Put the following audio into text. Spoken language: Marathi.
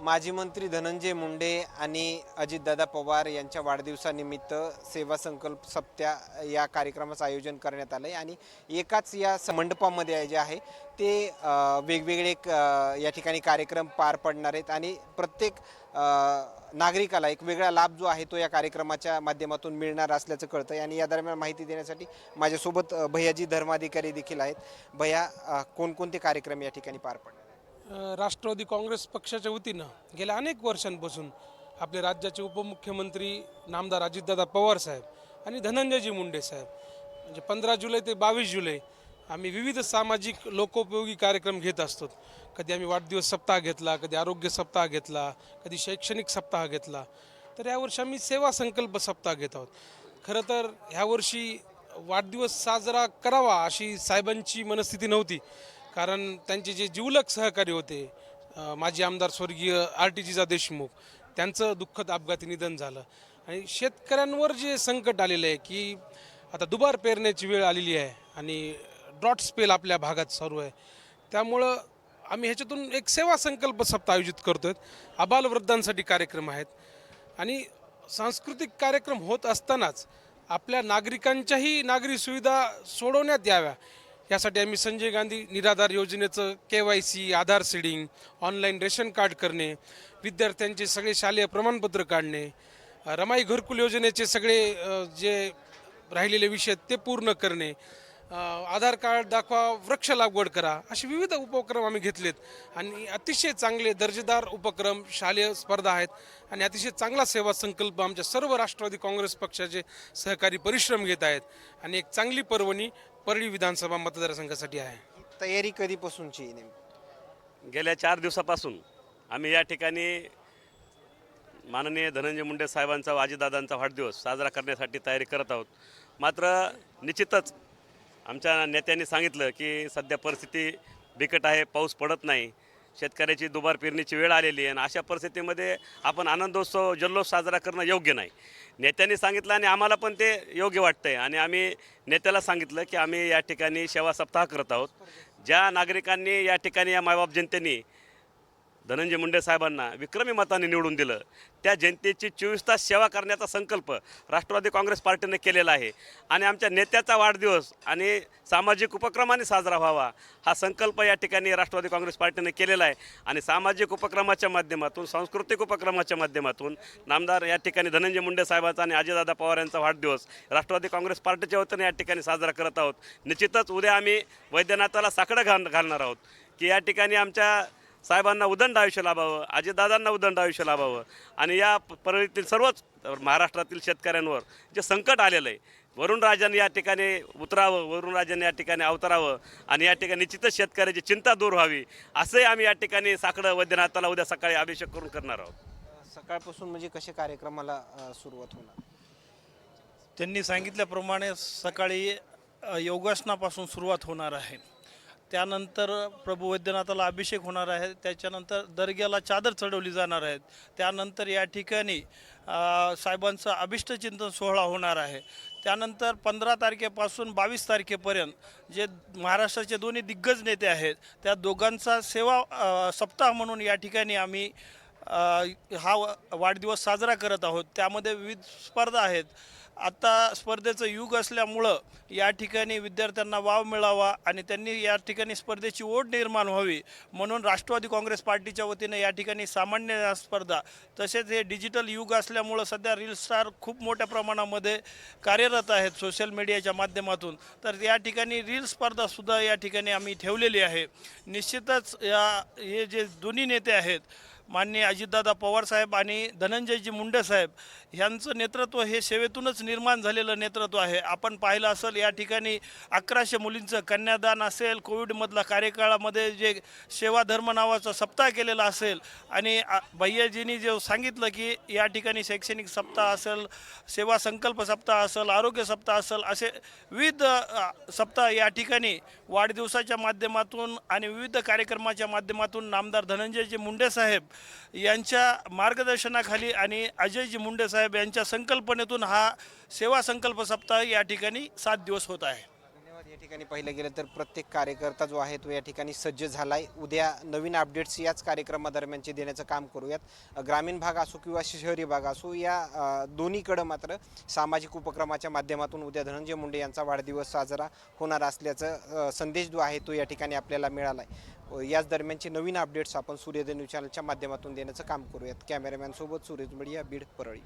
माजी मंत्री धनंजय मुंडे आणि अजितदादा पवार यांच्या वाढदिवसानिमित्त सेवा संकल्प सप्त्या या कार्यक्रमाचं आयोजन करण्यात आलं आहे आणि एकाच या मंडपामध्ये जे आहे ते वेगवेगळे क- या ठिकाणी कार्यक्रम पार पडणार आहेत. आणि प्रत्येक नागरिकाला एक वेगळा लाभ जो आहे तो या कार्यक्रमाच्या माध्यमातून मिळणार असल्याचं कळतं आहे आणि या दरम्यान माहिती देण्यासाठी माझ्यासोबत भैयाजी धर्माधिकारी देखील आहेत. भैया कोणकोणते कार्यक्रम या ठिकाणी पार पडणार राष्ट्रवादी काँग्रेस पक्षाच्या वतीनं गेल्या अनेक वर्षांपासून आपले राज्याचे उपमुख्यमंत्री नामदार अजितदादा पवार साहेब आणि धनंजयजी मुंडे साहेब म्हणजे पंधरा जुलै ते बावीस जुलै आम्ही विविध सामाजिक लोकोपयोगी कार्यक्रम घेत असतो. कधी आम्ही वाढदिवस सप्ताह घेतला कधी आरोग्य सप्ताह घेतला कधी शैक्षणिक सप्ताह घेतला तर यावर्षी आम्ही सेवा संकल्प सप्ताह घेत आहोत. खरं तर ह्यावर्षी वाढदिवस साजरा करावा अशी साहेबांची मनस्थिती नव्हती. कारण त्यांचे जे जीवलक सहकारी होते माजी आमदार स्वर्गीय आर टी जीचा देशमुख त्यांचं दुःखद अपघाती निधन झालं. आणि शेतकऱ्यांवर जे संकट आलेलं आहे की आता दुबार पेरण्याची वेळ आलेली आहे आणि ड्रॉट स्पेल आपल्या भागात सुरू आहे. त्यामुळं आम्ही ह्याच्यातून एक सेवा संकल्प सप्ताह आयोजित करतोय. आबालवृद्धांसाठी कार्यक्रम आहेत. आणि सांस्कृतिक कार्यक्रम होत असतानाच आपल्या नागरिकांच्याही नागरी सुविधा सोडवण्यात याव्या. यासाठी आम्ही संजय गांधी निराधार योजनेचं K Y C Aadhaar seeding online ration card करणे विद्यार्थ्यांचे सगळे शालेय प्रमाणपत्र काढणे रमाई घरकुल योजनेचे सगळे जे राहिलेले विषय आहेत ते पूर्ण करणे आधार कार्ड दाखवा वृक्ष लागवड करा असे विविध उपक्रम आम्ही घेतलेत. आणि अतिशय चांगले दर्जेदार उपक्रम शालेय स्पर्धा आहेत. आणि अतिशय चांगला सेवा संकल्प आमच्या सर्व राष्ट्रवादी काँग्रेस पक्षाचे सहकारी परिश्रम घेत आहेत. आणि एक चांगली पर्वणी परळी विधानसभा मतदारसंघासाठी आहे. तयारी कधीपासूनची आहे नेमकी? गेल्या चार दिवसापासून आम्ही या ठिकाणी माननीय धनंजय मुंडे साहेबांचा व अजितदादांचा वाढदिवस साजरा करण्यासाठी तयारी करत आहोत. मात्र निश्चितच आमच्या नेत्यांनी सांगितलं की सध्या परिस्थिती बिकट आहे पाऊस पडत नाही. शेतकऱ्याची दुबार पेरणीची वेळ आलेली आहे आणि अशा परिस्थितीमध्ये आपण आनंदोत्सव जल्लोष साजरा करणं योग्य नाही. नेत्यांनी सांगितलं आणि आम्हाला पण ते योग्य वाटतंय आणि आम्ही नेत्याला सांगितलं की आम्ही या ठिकाणी सेवा सप्ताह करत आहोत. ज्या नागरिकांनी या ठिकाणी या मायबाप जनतेने धनंजय मुंडे साहेबांना विक्रमी मताने निवडून दिलं. त्या जनतेची चोवीस तास सेवा करण्याचा संकल्प राष्ट्रवादी काँग्रेस पार्टीने केलेला आहे. आणि आमच्या नेत्याचा वाढदिवस आणि सामाजिक उपक्रमाने साजरा व्हावा हा संकल्प या ठिकाणी राष्ट्रवादी काँग्रेस पार्टीने केलेला आहे. आणि सामाजिक उपक्रमाच्या माध्यमातून सांस्कृतिक उपक्रमाच्या माध्यमातून नामदार या ठिकाणी धनंजय मुंडे साहेबांचा आणि अजयदादा पवार यांचा वाढदिवस राष्ट्रवादी काँग्रेस पार्टीच्या वतीने या ठिकाणी साजरा करत आहोत. निश्चितच उद्या आम्ही वैद्यनाथाला साकडं घाल घालणार आहोत की या ठिकाणी आमच्या साहेबांना उदंड आयुष्य लाभावं अजितदादांना उदंड आयुष्य लाभावं. आणि या प- परळीतील सर्वच महाराष्ट्रातील शेतकऱ्यांवर जे संकट आलेलं आहे वरुण राजांनी या ठिकाणी उतरावं वरुण राजांनी या ठिकाणी अवतरावं आणि या ठिकाणी निश्चितच शेतकऱ्याची चिंता दूर व्हावी असंही आम्ही या ठिकाणी साकडं वैद्यनाथाला उद्या सकाळी अभिषेक करून करणार आहोत. सकाळपासून म्हणजे कशा कार्यक्रमाला सुरुवात होणार? त्यांनी सांगितल्याप्रमाणे सकाळी योगासनापासून सुरुवात होणार आहे. त्यानंतर प्रभू वैद्यनाथाला अभिषेक होणार आहे. त्याच्यानंतर दर्ग्याला चादर चढवली जाणार आहेत. त्यानंतर या ठिकाणी साहेबांचा अभिष्टचिंतन सोहळा होणार आहे. त्यानंतर पंधरा तारखेपासून बावीस तारखेपर्यंत जे महाराष्ट्राचे दोन्ही दिग्गज नेते आहेत त्या दोघांचा सेवा सप्ताह म्हणून या ठिकाणी आम्ही हा वाढदिवस साजरा करत आहोत. त्यामध्ये विविध स्पर्धा आहेत. आत्ता स्पर्धेचं युग असल्यामुळं या ठिकाणी विद्यार्थ्यांना वाव मिळावा आणि त्यांनी या ठिकाणी स्पर्धेची ओढ निर्माण व्हावी म्हणून राष्ट्रवादी काँग्रेस पार्टीच्या वतीने या ठिकाणी सामान्य स्पर्धा तसेच हे डिजिटल युग असल्यामुळं सध्या रील स्टार खूप मोठ्या प्रमाणामध्ये कार्यरत आहेत सोशल मीडियाच्या माध्यमातून. तर या ठिकाणी रील स्पर्धासुद्धा या ठिकाणी आम्ही ठेवलेली आहे. निश्चितच या हे जे दोन्ही नेते आहेत माननीय अजितदादा पवार साहेब आणि धनंजयजी मुंडे साहेब यांचं नेतृत्व हे सेवेतूनच निर्माण झालेलं नेतृत्व आहे. आपण पाहिलं असेल या ठिकाणी अकराशे मुलींचं कन्यादान असेल कोविडमधला कार्यकाळामध्ये जे सेवा धर्म नावाचा सप्ताह केलेला असेल आणि भैयाजींनी जे सांगितलं की या ठिकाणी शैक्षणिक सप्ताह असेल सेवा संकल्प सप्ताह असेल आरोग्य सप्ताह असेल असे विविध सप्ताह या ठिकाणी वाढदिवसाच्या माध्यमातून आणि विविध कार्यक्रमाच्या माध्यमातून नामदार धनंजयजी मुंडे साहेब यांच्या मार्गदर्शनाखाली आणि अजयजी मुंडे साहेब यांच्या संकल्पनेतून हा सेवा संकल्प सप्ताह या ठिकाणी सात दिवस होत आहे. या ठिकाणी पाहिलं गेलं तर प्रत्येक कार्यकर्ता जो आहे तो या ठिकाणी सज्ज झालाय. उद्या नवीन अपडेट्स याच कार्यक्रमादरम्यानचे देण्याचं काम करूयात. ग्रामीण भाग असो किंवा शहरी भाग असो या दोन्हीकडं मात्र सामाजिक उपक्रमाच्या माध्यमातून उद्या धनंजय मुंडे यांचा वाढदिवस साजरा होणार असल्याचं संदेश जो आहे तो या ठिकाणी आपल्याला मिळाला आहे याच दरम्यानचे नवीन अपडेट्स आपण सूर्योदय न्यूज चॅनलच्या माध्यमातून देण्याचं काम करूयात. कॅमेरामॅनसोबत सूरज मीडिया बीड परळी.